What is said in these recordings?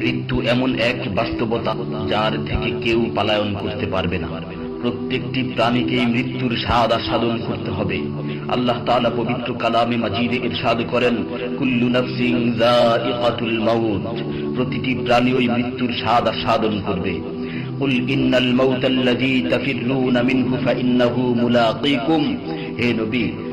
মৃত্যু এমন এক বাস্তবতা যার থেকে কেউ পালায়ন করতে পারবে না প্রত্যেকটি প্রাণীকেই মৃত্যুর স্বাদ আস্বাদন করতে হবে আল্লাহ তাআলা পবিত্র কালামে মাজিদে ইরশাদ করেন কুল্লু নাফসিন যায়িকাতুল মাউত প্রতিটি প্রাণী ওই মৃত্যুর স্বাদ আস্বাদন করবে قل إن الموت الذي تفرون منه فإنه ملاقيكم হে নবী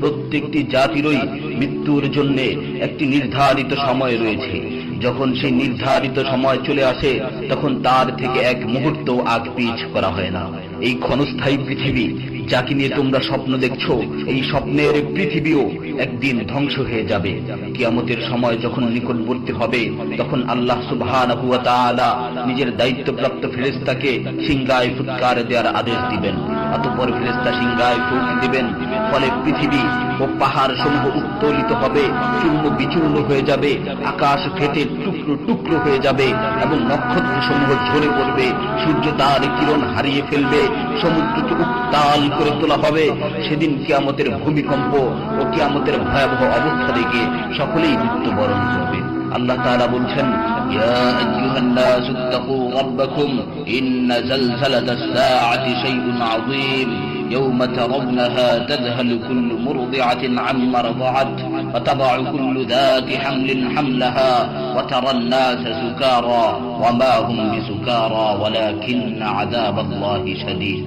প্রত্যেকটি জাতিরই মৃত্যুর জন্য একটি নির্ধারিত সময় রয়েছে। যখন সেই নির্ধারিত সময় চলে আসে, তখন তার থেকে এক মুহূর্ত আগ পিছ করা হয় না। এই ক্ষণস্থায়ী পৃথিবী যাকে নিয়ে তোমরা স্বপ্ন দেখছ, এই স্বপ্নের পৃথিবীও একদিন ধ্বংস হয়ে যাবে। কিয়ামতের সময় যখন নিকটবর্তী হবে, তখন আল্লাহ তাআলা নিজের দায়িত্বপ্রাপ্ত ফেরেশতাকে সিংগায় ফুৎকার দেওয়ার আদেশ দিবেন। অতঃপর ফেরেশতা সিংগায় ফুঁক দিবেন, ফলে পৃথিবী ও পাহাড় সমূহ উত্তোলিত হবে, চূর্ণ বিচূর্ণ হয়ে যাবে, আকাশ ফেটে টুকরো টুকরো হয়ে যাবে এবং নক্ষত্র সমূহ ঝরে পড়বে, সূর্য তার কিরণ হারিয়ে ফেলবে সমুদ্রকে উত্তাল করে তোলা হবে সেদিন কিয়ামতের ভূমিকম্প ও কিয়ামতের ভয়াবহ অবস্থা দেখে সকলেই মৃত্যুবরণ করবে আল্লাহ তাআলা বলছেন ইয়া আইয়ুহান নাস ইত্তাকু রাব্বাকুম ইন্না জালজালাতাস সাআতি শাইউন আযীম يوم ترونها تذهل كل مرضعة عما رضعت وتضع كل ذات حمل حملها وترى الناس سكارى وما هم بسكارى ولكن عذاب الله شديد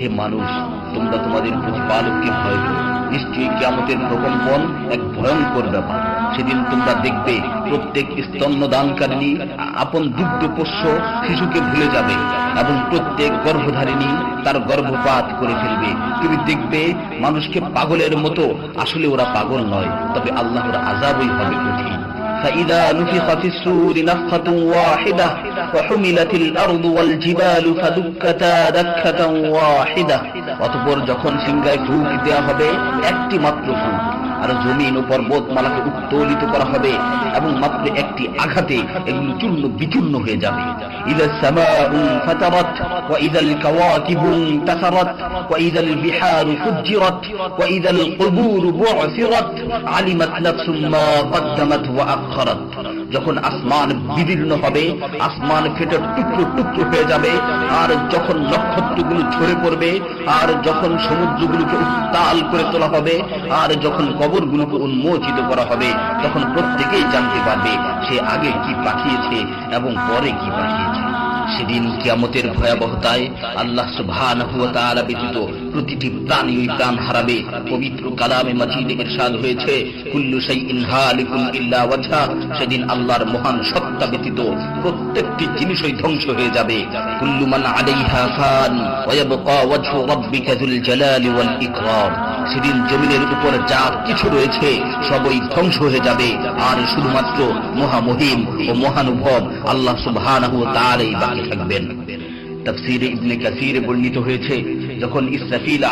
হে মানুষ, তোমরা তোমাদের প্রতিপালককে ভয় করো। নিশ্চয়ই কিয়ামতের প্রকম্পন এক ভয়ঙ্কর ব্যাপার। সেদিন তোমরা দেখবে প্রত্যেক স্তন্য দানকারিণী আপন দুগ্ধ পোষ্য শিশুকে ভুলে যাবে এবং প্রত্যেক গর্ভধারিণী তার গর্ভপাত করে ফেলবে। তুমি দেখবে মানুষকে পাগলের মতো, আসলে ওরা পাগল নয়, তবে আল্লাহর আজাবই হবে কঠিন। فإذا نفخ في السور نفخة واحدة وحملت الأرض والجبال فدكتا دكة واحدة অতপর যখন সিংগায় ফুক দেওয়া হবে একটি মাত্র ফুক আর জমিন ও পর্বতমালাকে উত্তোলিত করা হবে এবং মাত্র একটি আঘাতে এগুলো চূর্ণ বিচূর্ণ হয়ে যাবে। ইদা সামাউ ফাতারাত, ওয়া ইদাল কাওয়াকিবু ওয়া ইদাল বিহারু ফুজ্জিরাত, ওয়া ইদাল কুবুর বু'সিরাত, আলিমাত নাফসুম মা যখন আসমান বিদীর্ণ হবে, আসমান ফেটে টুকরো টুকরো হয়ে যাবে, আর যখন নক্ষত্রগুলো ঝরে পড়বে, আর যখন সমুদ্রগুলোকে উত্তাল করে তোলা হবে, আর যখন কবরগুলোকে উন্মোচিত করা হবে, তখন প্রত্যেকেই জানতে পারবে সে আগে কি পাঠিয়েছে এবং পরে কি পাঠিয়েছে। সেদিন কিয়ামতের ভয়াবহতায় আল্লাহ সুবহানাহু ওয়া তাআলা ব্যতীত প্রতিটি প্রাণী ওই প্রাণ হারাবে। পবিত্র কালামে মাজিদে ইরশাদ হয়েছে, কুল্লু শাইইন হালিকুন ইল্লা ওয়াজহা। সেদিন আল্লাহর মহান সত্তা ব্যতীত প্রত্যেকটি জিনিসই ধ্বংস হয়ে যাবে। কুল্লু মান আলাইহা ফান ওয়া ইয়াবকা ওয়াজহু রাব্বিকা যুল জালালি ওয়াল ইকরাম। সেদিন জমিনের উপর যা কিছু রয়েছে, সবই ধ্বংস হয়ে যাবে। আর শুধুমাত্র মহামহিম ও মহানুভব আল্লাহ ওয়া তাআলাই বাকি থাকবেন। তাফসীরে ইবনে বর্ণিত হয়েছে, যখন ইসরাফিল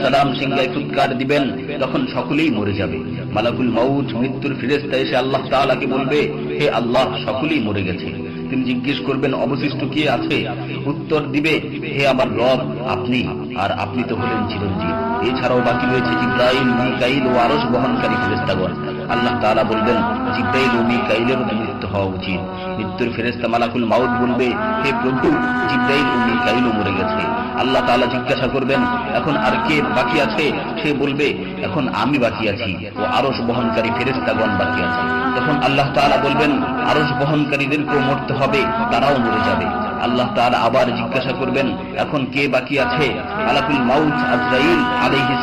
সালাম সিংহায় ফুৎকার দিবেন, তখন সকলেই মরে যাবে। মালাকুল মাউত, মৃত্যুর ফেরেশতা এসে আল্লাহ তাআলাকে বলবে, হে আল্লাহ, সকলেই মরে গেছে। তিনি জিজ্ঞেস করবেন, অবশিষ্ট কি আছে? উত্তর দিবে, হে আমার রব, আপনি, আর আপনি তো হলেন চিরঞ্জীব। এছাড়াও বাকি রয়েছে ইব্রাহিম, মিকাইল ও আরস বহনকারী ফেরেস্তাগণ আল্লাহ তাআলা বলবেন, জিব্রাইল ও মিকাইলেরও মৃত্যু হওয়া উচিত। মৃত্যুর ফেরেস্তা মালাকুল মাউদ বলবে, হে প্রভু, জিব্রাইল ও মিকাইলও মরে গেছে। আল্লাহ তাআলা জিজ্ঞাসা করবেন, এখন আর কে বাকি আছে? সে বলবে, এখন আমি বাকি আছি ও আরশ বহনকারী ফেরেস্তাগণ বাকি আছে। তখন আল্লাহ তাআলা বলবেন, আরশ বহনকারীদেরকেও মরতে হবে, তারাও মরে যাবে। আল্লাহ তাআলা আবার জিজ্ঞাসা করবেন, এখন কে বাকি আছে? আলাকুল মাউত আজরাইল আলাইহিস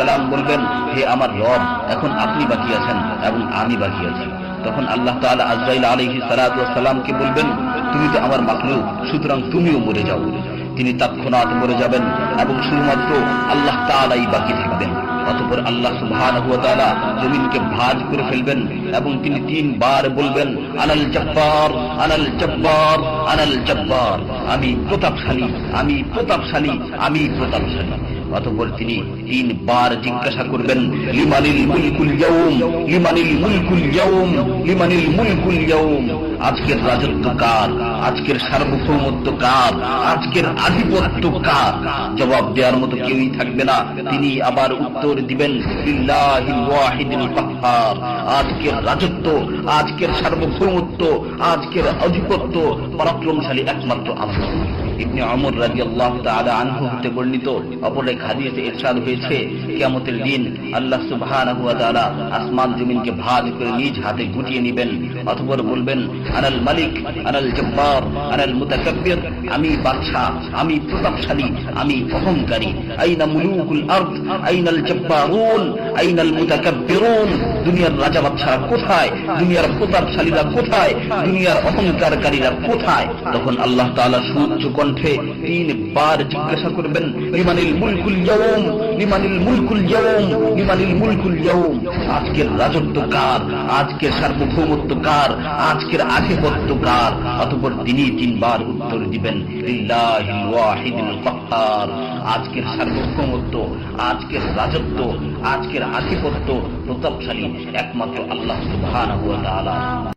সালাম বলবেন, হে আমার রব, এখন আপনি বাকি আছেন এবং আমি বাকি আছি। তখন আল্লাহ তাআলা আজরাইল আলাইহিস সালাতু ওয়াস সালামকে বলবেন, তুমি তো আমার মাখলুক, সুতরাং তুমিও মরে যাও। তিনি তৎক্ষণাৎ মরে যাবেন এবং শুধুমাত্র আল্লাহ তাআলাই বাকি থাকবেন। অতঃপর আল্লাহ সুবহানাহু ওয়া তাআলা জমিনকে ভাজ করে ফেলবেন এবং তিনি তিনবার বলবেন আনাল জব্বার আনাল জব্বার আনাল জব্বার। আমি প্রতাপশালী আমি প্রতাপশালী আমি প্রতাপশালী। অতপর তিনি তিনবার জিজ্ঞাসা করবেন, লিমানিল মুলকুল যাওম লিমানিল মুলকুল যাওম লিমানিল মুলকুল ইয়াউম। আজকের রাজত্ব কার আজকের সার্বভৌমত্ব কার আজকের আধিপত্য কার জবাব দেওয়ার মতো কেউই থাকবে না। তিনি আবার উত্তর দিবেন আজকের রাজত্ব, আজকের সার্বভৌমত্ব, আজকের আধিপত্য পরাক্রমশালী একমাত্র আল্লাহ। ইবনে অমর রাদিয়াল্লাহু তাআলা আনহু হতে বর্ণিত অপর এক ইরশাদ হয়েছে, কিয়ামতের দিন আল্লাহ সুবহানাহু ওয়া তাআলা আসমান জমিনকে ভাঁজ করে নিজ হাতে গুটিয়ে নেবেন। অতঃপর বলবেন আনাল মালিক আনাল জব্বার আনাল মুতাকাব্বির আমি বাদশা আমি প্রতাপশালী আমি অহংকারী আইনা মুলুকুল আরদ আইনাল জব্বারুন আইনাল মুতাকাব্বিরুন? দুনিয়ার রাজা বাদশারা কোথায়? দুনিয়ার প্রতাপশালীরা কোথায়? দুনিয়ার অহংকারকারীরা কোথায়? তখন আল্লাহ তাআলা কণ্ঠে জিজ্ঞাসা করবেন, লিমানিল মুলকুল ইয়াউম? লিমানিল মুলকুল ইয়াউম? লিমানিল মুলকুল ইয়াউম? আজকের রাজত্ব কার? আজকের সার্বভৌমত্ব কার? আজকের আধিপত্য কার? অতঃপর তিনি তিনবার উত্তর দিবেন আজকের সার্বভৌমত্ব আজকের রাজত্ব আজকের আধিপত্য প্রতাপশালী একমাত্র আল্লাহ তাআলা।